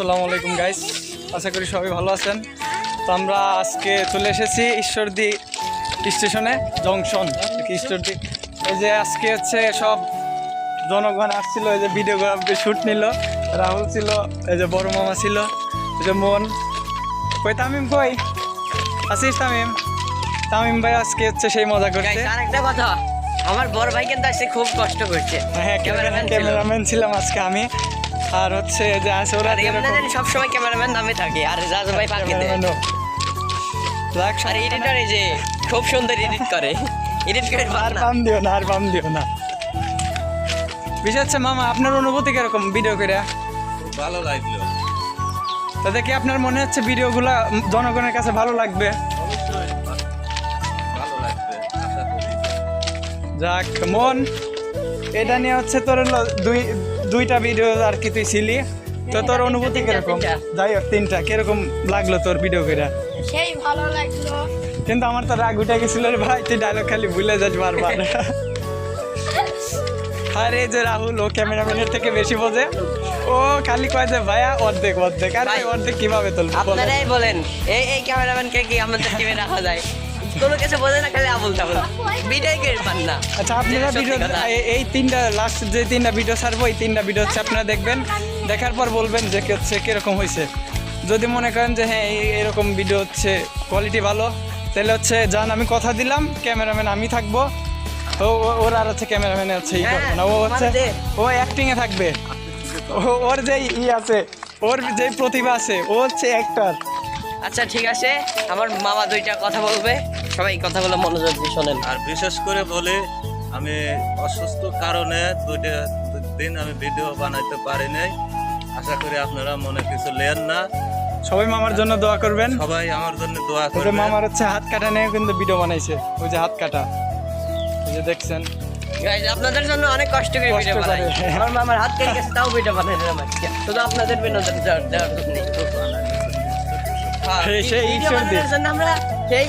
আসসালামু আলাইকুম গাইস আশা করি সবাই ভালো আছেন। তো আমরা আজকে চলে এসেছি ঈশ্বরদী স্টেশনে জংশন। ঈশ্বরদী। এই যে আজকে হচ্ছে সব জনগণ আসছিল এই যে ভিডিওগ্রাফি শ্যুট নিল রাহুল ছিল এই যে বড় মামা ছিল এই যে মন। কই তামিম কই? আসিস তামিম? তামিম ভাই আজকে হচ্ছে সেই মজা করছে। আরেকটা কথা আমার বড় ভাই কিন্তু আজকে খুব কষ্ট করছে। হ্যাঁ ক্যামেরাম্যান ছিলাম আজকে আমি। আর হচ্ছে যে আছে ওরা আর এমনি সবসময় ক্যামেরাম্যান নামে থাকে আর রাজু ভাই ফাঁকি দেয় আর এডিটর এই যে খুব সুন্দর এডিট করে। এডিট করে আর পাম দিও না আর পাম দিও না। বিষয় হচ্ছে মামা আপনার অনুভূতি কীরকম ভিডিও করে? ভালো লাগল। তাতে কি আপনার মনে হচ্ছে ভিডিওগুলো জনগণের কাছে ভালো লাগবে? যাক মন। এটা নিয়ে হচ্ছে তোর হলো দুই দুইটা ভিডিও আর কি তুই ছিলি? তো তোর অনুভূতি কীরকম? যাই হোক তিনটা। কীরকম লাগল তোর ভিডিও করে? সেই ভালো লাগল। কিন্তু আমার তো রাগ উঠে গেছিল রে ভাই তুই ডায়লগ খালি ভুলে যাস বারবার। আর এই যে রাহুল ও ক্যামেরাম্যানের থেকে বেশি বোঝে। ও খালি কয় যে ভাইয়া অর্ধেক অর্ধেক। আর অর্ধেক কীভাবে তুলবো আপনারাই বলেন এই এই ক্যামেরাম্যানকে কি আমাদের টিমে রাখা যায়? কোনো কিছু বোঝে না খালি আবুল তাবুল। ভিডিও পান না আচ্ছা আপনারা ভিডিও এই- তিনটা লাস্ট যে তিনটা ভিডিও ছাড়বো এই তিনটা ভিডিও হচ্ছে আপনারা দেখবেন। দেখার পর বলবেন যে হচ্ছে কীরকম হয়েছে যদি মনে করেন যে হ্যাঁ এরকম ভিডিও হচ্ছে কোয়ালিটি ভালো তাহলে হচ্ছে যান আমি কথা দিলাম ক্যামেরাম্যান আমি থাকব। ও ওর আর হচ্ছে ক্যামেরাম্যান হচ্ছে ই করবে না। ও হ্যাঁ, হচ্ছে মানে ও অ্যাক্টিং এ থাকবে। ও- ওর যে ই আছে ওর যে প্রতিভা আছে ও হচ্ছে অ্যাক্টর আচ্ছা ঠিক আছে। আমার মামা দুইটা কথা বলবে। সবাই কথাগুলো মনোযোগ দিয়ে শোনেন। আর বিশেষ করে বলি আমি অসুস্থ কারণে দুইটা দিন আমি ভিডিও বানাইতে পারি নাই। আশা করি আপনারা মনে কিছু লেন না। সবাই মামার জন্য দোয়া করবেন। সবাই আমার জন্য দোয়া করবেন। মামার হচ্ছে হাত কাটা নিয়ে কিন্তু ভিডিও বানাইছে। ওই যে হাত কাটা। ওই যে দেখছেন। Guys, আপনাদের জন্য অনেক কষ্ট করে ভিডিও বানাই। আমার মামার হাত কেটে গেছে তাও ভিডিও বানাই দিলাম আজকে। শুধু আপনাদের বিনোদন দেওয়ার জন্য। হ্যাঁ। জন্য আমরা সেই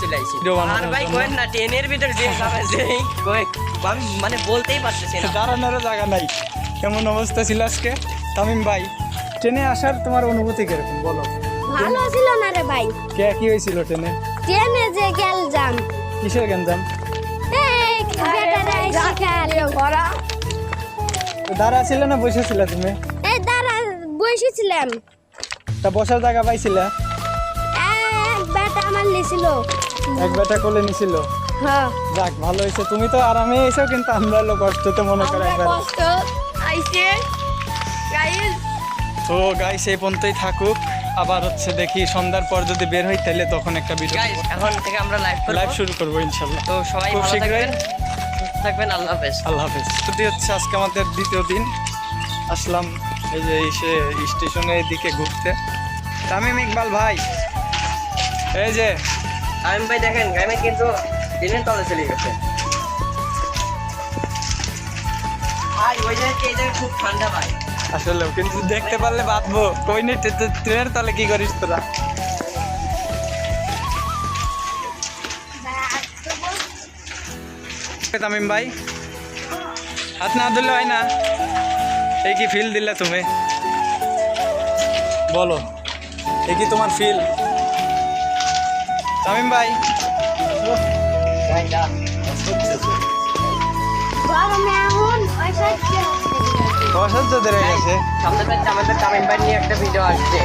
চলে আইছি। আর ভাই। না ট্রেনের ভিতর যে ভাবে যেই কয়েক আমি মানে বলতেই পারতেছি না। দাঁড়ানোরও জায়গা নাই। কেমন অবস্থা ছিল আজকে? তামিম ভাই ট্রেনে আসার তোমার অনুভূতি কীরকম? বলো। ভালো ছিল না রে ভাই। কে কি হয়েছিল ট্রেনে? ট্রেনে যে গেল কিসের গেঞ্জাম দাঁড়া ছিল না বসেছিল তুমি? এই দাঁড়া বসেছিলাম। তা বসার জায়গা পাইছিল? আমার লিছিল এক বেটা কোলে নিছিল। হ্যাঁ। যাক ভালো হয়েছে। তুমি তো আরামে এসো কিন্তু আমরা হলো কষ্ট তো মনে করো একবার। কষ্ট আইছে। গাইস তো গাই সেই পর্যন্তই থাকুক। আবার হচ্ছে দেখি সন্ধ্যার পর যদি বের হই তাহলে তখন একটা ভিডিও গাইস এখন থেকে আমরা লাইভ লাইভ শুরু করব ইনশাল্লাহ তো সবাই খুব ভালো শীঘ্রই। থাকবেন থাকবেন আল্লাহ হাফেজ। আল্লাহ হাফেজ। ছুটি হচ্ছে আজকে আমাদের দ্বিতীয় দিন। আসলাম এই যে এসে স্টেশনের দিকে ঘুরতে। তামিম ইকবাল ভাই। এই যে আমি ভাই দেখেন গ্রামে কিন্তু দিনের তলে চলে গেছে ভাই ওই জায়গায় খুব ঠান্ডা ভাই। আসলে কিন্তু দেখতে পারলে বাঁধবো। কই নেই ট্রেনের তলে কি করিস তোরা? তামিম ভাই হাত না ধরলে হয় না। এই কি ফিল দিলে তুমি? বলো এই কি তোমার ফিল তামিম ভাই। অসহ্য ধরে গেছে। সামনে পেতে আমাদের তামিম ভাই নিয়ে একটা ভিডিও আসছে।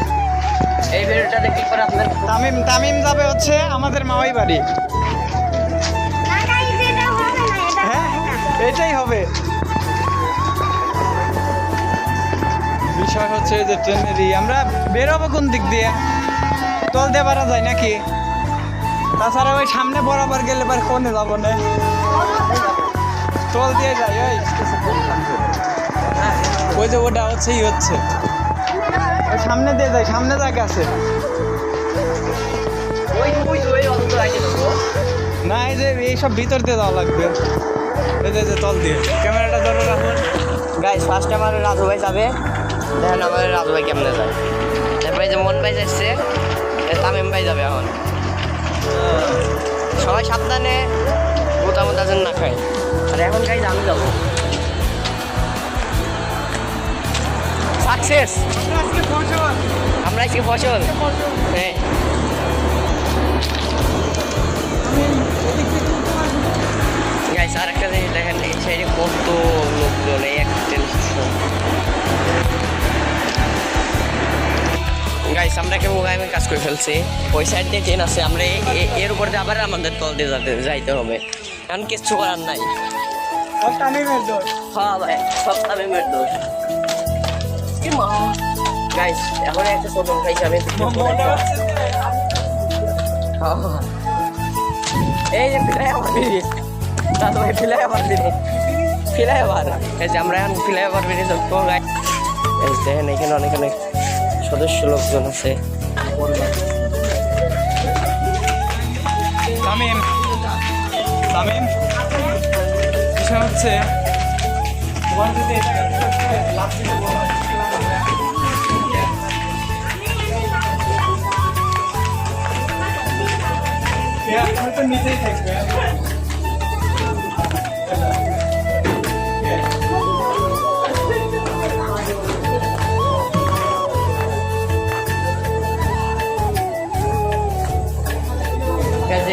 এই ভিডিওটা দেখি পরে আপনার তামিম তামিম যাবে হচ্ছে আমাদের মামাই বাড়ি। হ্যাঁ এটাই হবে। বিষয় হচ্ছে যে ট্রেনেরই আমরা বেরোবো কোন দিক দিয়ে? তল দিয়ে বাড়া যায় নাকি? তাছাড়া ওই সামনে বরাবর গেলে এবার কোনে যাব না? তল দিয়ে যাই ওই ওই যে ওটা হচ্ছেই হচ্ছে। ওই সামনে দিয়ে যাই সামনে জায়গা আছে। না এই যে এইসব ভিতর দিয়ে যাওয়া লাগবে। এই যে তল দিয়ে। ক্যামেরাটা ধরো রাখুন গাইস ফার্স্ট আমার রাজু ভাই যাবে দেখেন আমাদের রাজু ভাই কেমনে যায়? তারপরে যে মন ভাই যাচ্ছে তামিম ভাই যাবে এখন। সবাই সাবধানে গোটা মোটা যেন না খায়। আর এখন গাইজ আমি যাব। সাকসেস আমরা আজকে ফসল। হ্যাঁ। আর একটা জিনিস দেখেন, এই সাইডে কত লোকজন, এই একটা গাইস আমরা মোবাইলে কাজ করে ফেলছি। ওই সাইড দিয়ে ট্রেন আছে আমরা এর উপর দিয়ে আবার আমাদের তল দিয়ে যাতে যাইতে হবে। কারণ কিচ্ছু করার নাই। হ্যাঁ ভাই সব তামিমের দোষ। গাইস এখন একটা ছোট খাইছি আমি হ্যাঁ। এই যে ফিলাই আবার বেরিয়ে দাদু ভাই ফিলাই এই যে আমরা এখন ফিলাই দেখেন এখানে অনেক অনেক সদস্য লোকজন আছে। তামিম তামিম হচ্ছে নিচেই থাকবে।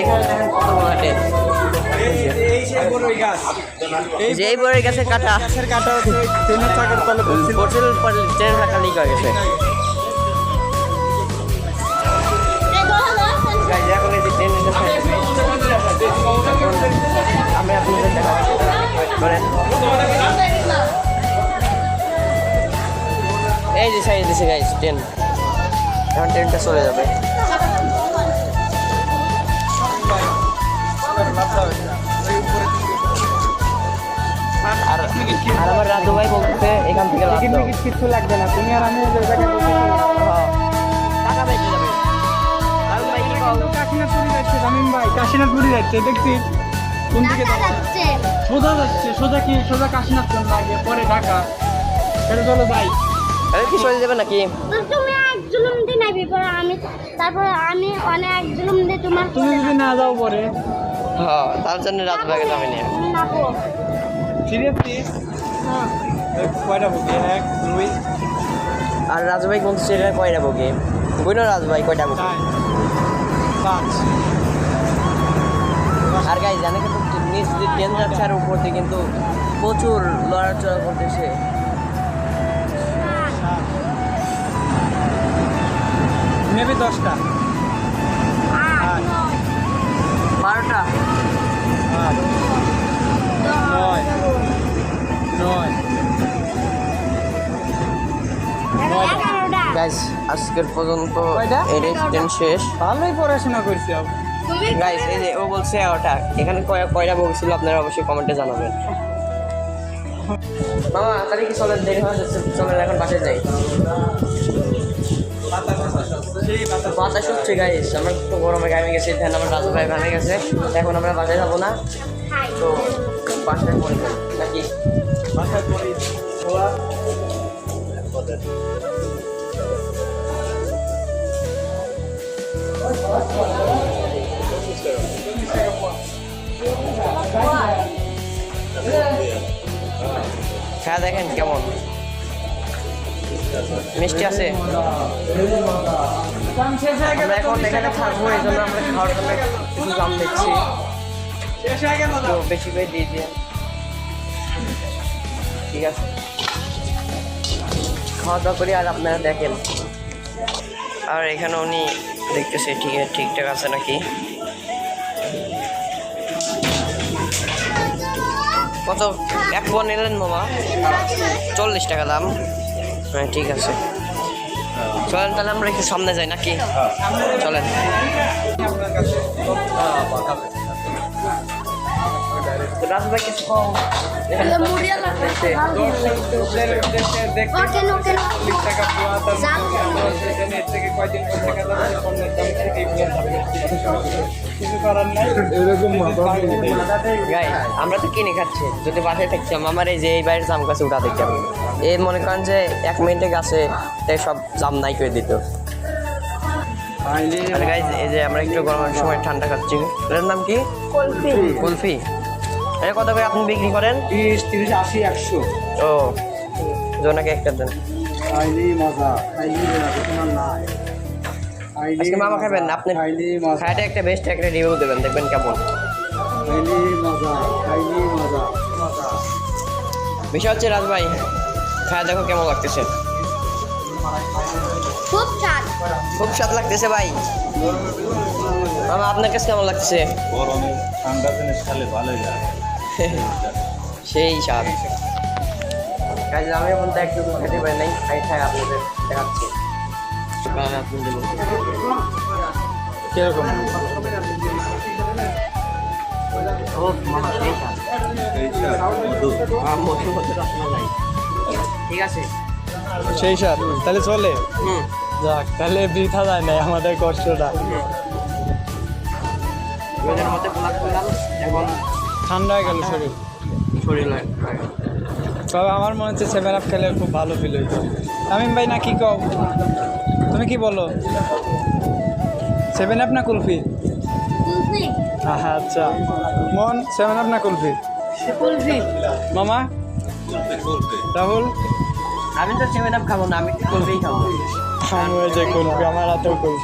Guys, এখানে দেখেন বড় এই- এই সেই বড়ই গাছ কাটা। গাছের কাটা ট্রেনের চাকার তলে পড়ছিল। হয়ে গেছে। এই যে সাইড দিছে গাইস ট্রেন এখন ট্রেনটা চলে যাবে। আর আর আমার রাজু ভাই বলতে এখান থেকে কিচ্ছু লাগবে না তুমি আর আমি ওই জায়গায় বসে হ্যাঁ। টাকা বেঁচে যাবে? ভাই কাশীনাথপুরি যাচ্ছে তামিম ভাই। কাশীনাথপুরি যাচ্ছে দেখছি। কোন দিকে সোজা যাচ্ছে সোজা কি সোজা কাশীনাথ কোন লাগে পরে ঢাকা। এটা চলো যাই আমি কি চলে যাবে নাকি? তুমি এক জুলুম পরে আমি তারপরে আমি অনেক জুলুম দিয়ে তোমার তুমি যদি না যাও পরে। হ্যাঁ তার জন্য রাজু ভাইকে যাবে না সিরিয়াসলি হ্যাঁ কয়টা বুকি এক দুই? আর রাজু ভাই কোন স্টেশনে কয়টা বগে? বুঝলো রাজু ভাই কয়টা বগে? পাঁচ। আর গাই জানে কিন্তু নিচ দিয়ে ট্রেন যাচ্ছে আর উপর দিয়ে কিন্তু প্রচুর লড়াচড়া করতেছে। মেবি দশটা। বারোটা? নয়। নয়। গাইস আজকের পর্যন্ত কয়টা? এই শেষ। ভালোই পড়াশোনা করছি গাইস এই যে ও বলছে ওটা এখানে কয় কয়টা ছিল আপনারা অবশ্যই কমেন্টে জানাবেন। মামা তাহলে কি চলেন? দেরি হয়ে যাচ্ছে। চলেন এখন বাসায় যাই। বাতাস হচ্ছে গাইস আমরা তো গরমে গামে গেছি ধ্যান আমার রাজু ভাই গামে গেছে। এখন আমরা বাসায় যাব না। তো বাসায় পড়ে যাই নাকি? ওরা হ্যাঁ দেখেন কেমন। মিষ্টি আছে? আমরা এখন এখানে থাকব এই জন্য আমরা খাওয়ার জন্য কিছু গেল তো বেশি করে দিয়ে দিয়ে ঠিক আছে। খাওয়া দাওয়া করি আর আপনারা দেখেন। আর এখানে উনি দেখতেছে ঠিক ঠিকঠাক আছে নাকি? কত? এক নিলেন মামা? চল্লিশ টাকা দাম। হ্যাঁ ঠিক আছে। চলেন তাহলে আমরা একটু সামনে যাই নাকি? চলেন। আমরা তো কিনে খাচ্ছি। যদি বাসায় থাকতাম, আমার এই যে এই বাইরের জাম গাছে উঠা দেখতাম এই মনে করেন যে এক মিনিটে গাছে সব জাম নাই করে দিত। গাইজ এই যে আমরা একটু গরমের সময় ঠান্ডা খাচ্ছি। এটার নাম কি? কুলফি। কুলফি। এটা কত করে আপনি বিক্রি করেন? তিরিশ তিরিশ আশি একশো। ও জোনাকে একটা দেন। আজকে মামা খাবেন আপনি খাইটা একটা বেস্ট একটা রিভিউ দেবেন দেখবেন কেমন। বিষয় হচ্ছে রাজ ভাই খায় দেখো কেমন লাগতেছে। খুব স্বাদ। খুব স্বাদ লাগতেছে ভাই। মামা আপনার কাছে কেমন লাগতেছে? গরমে ঠান্ডা জিনিস খালে ভালোই লাগে। সেই স্বাদ। কাজে আমি বলতে একটু খেতে পারি নাই খাই খাই আপনাদের দেখাচ্ছি। কারণ আপনাদের বলতে কীরকম? মধু। আমার রসমালাই ঠিক আছে। সেই সার তাহলে চলে। যাক তাহলে বৃথা যায় নাই আমাদের কষ্টটা। ওদের মধ্যে গোলাপ করলাম এখন ঠান্ডা হয়ে গেল শরীর। শরীর তবে আমার মনে হচ্ছে সেভেন আপ খেলে খুব ভালো ফিল হইতো তামিম ভাই না কি কও? তুমি কি বলো? সেভেন আপ না কুলফি? কুলফি। হ্যাঁ আচ্ছা। মন সেভেন আপ না কুলফি? কুলফি। মামা? রাহুল? আমি তো সেভেন আপ খাব না আমি একটু করবেই খাব। আমি ওই যে কুলফি আমার হাতেও পেয়ে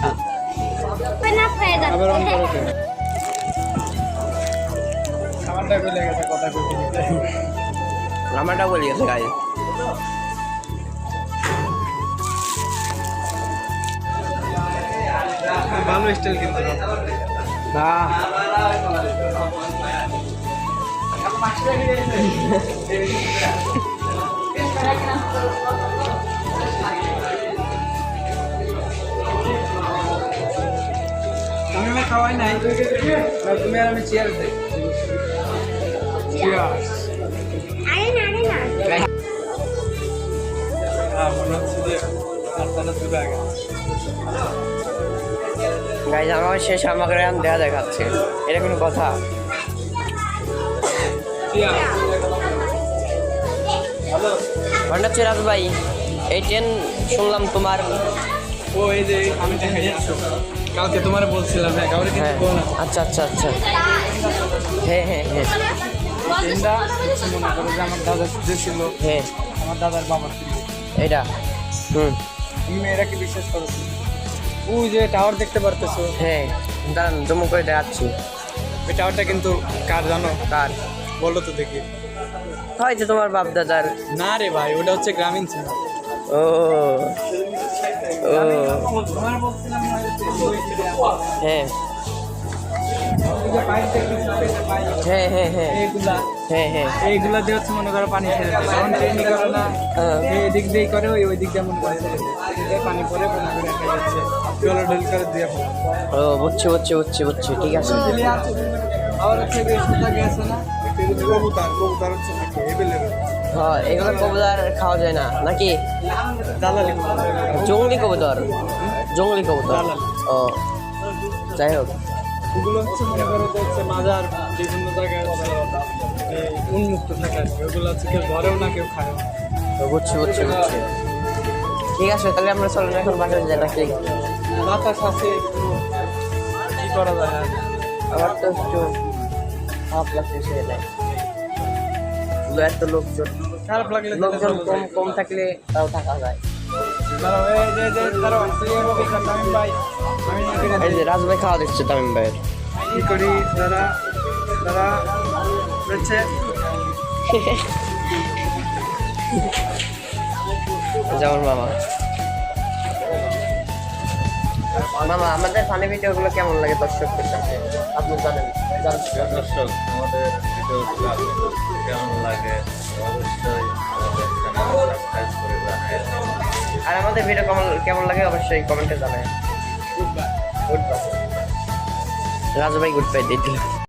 আবার অন করো তো। আমারটা ভুলে গেছে কথা কইতে আমারটা বলি গেছে গাই ভালো স্টাইল কিন্তু না আমি আমার খাওয়াই নাই। তুমি আর আমি চেয়ার দেই। Cheers. আরে না আরে না। হ্যাঁ, মনে হচ্ছে যে আটটা দুটো আগে গাই আমার শেষ আমাকে এখন দেয়া দেখাচ্ছে। এটা কোনো কথা। ভণ্ডার চিরাজ ভাই এই ট্রেন শুনলাম তোমার। ও এই যে আমি দেখাই যাচ্ছি। কালকে তোমার বলছিলাম হ্যাঁ কাউরে কিন্তু হ্যাঁ বলো না আচ্ছা আচ্ছা আচ্ছা। হ্যাঁ হ্যাঁ হ্যাঁ। ট্রেনটা মনে করো যে আমার দাদা যে ছিল হ্যাঁ। আমার দাদার বাবা ছিল। এটা হুম। তুমি মেয়েরাকে বিশ্বাস করো ওই যে টাওয়ার দেখতে পারতেছো। হ্যাঁ দাঁড়ান জমু করে দেখাচ্ছি। ওই টাওয়ারটা কিন্তু কার জানো? কার? বলো তো দেখি। হয়তো তোমার বাপ দাদার না রে ভাই ওটা হচ্ছে গ্রামীণ ছিল ও ও। হ্যাঁ। হ্যাঁ হ্যাঁ হ্যাঁ। হ্যাঁ হ্যাঁ। এইগুলা দিয়ে হচ্ছে মনে করো পানি ছেড়ে দেয়। যখন ট্রেনই করে না হ্যাঁ। দিয়েই করে ওই ওই দিক দিয়ে মনে করে ছেড়ে দেয়। পানি পরে মনে করে একটা যাচ্ছে। জলে ঢোল করে দিয়ে ও বুঝছি বুঝছি বুঝছি বুঝছি। ঠিক আছে। হচ্ছে না। কবুতর কবুতর হচ্ছে নাকি এভেলেবেল হ্যাঁ এগুলো কবুতর খাওয়া যায় না। নাকি? দালালি জঙ্গলি কবুতর। জঙ্গলি কবুতর। ও যাই হোক। ওগুলো হচ্ছে মনে করো যে হচ্ছে মাজার বিভিন্ন জায়গায় উন্মুক্ত থাকে আর কি। ওগুলো হচ্ছে কেউ ধরেও না কেউ খায় না। তো বুঝছি বুঝছি বুঝছি। ঠিক আছে তাহলে আমরা চলেন এখন বাসায় যাই নাকি? বাতাস আছে কি করা যায় আমার তো একটু খারাপ লাগতেছে এটাই শুধু এত লোকজন খারাপ লাগলে লোকজন কম কম থাকলে তাও থাকা যায়। এই যে ভাই। খাওয়া দিচ্ছে তামিম ভাইয়ের। কি করি? হচ্ছে যেমন মামা। মামা আমাদের ফানি ভিডিওগুলো কেমন লাগে দর্শকদের কাছে? আপনি জানেন দর্শক আমাদের ভিডিওগুলো কেমন লাগে অবশ্যই আমাদের চ্যানেল সাবস্ক্রাইব করে জানাবেন। আর আমাদের ভিডিও কেমন কেমন লাগে অবশ্যই কমেন্টে জানায় good bye good bye Raju ভাই গুড বাই দিয়ে দিল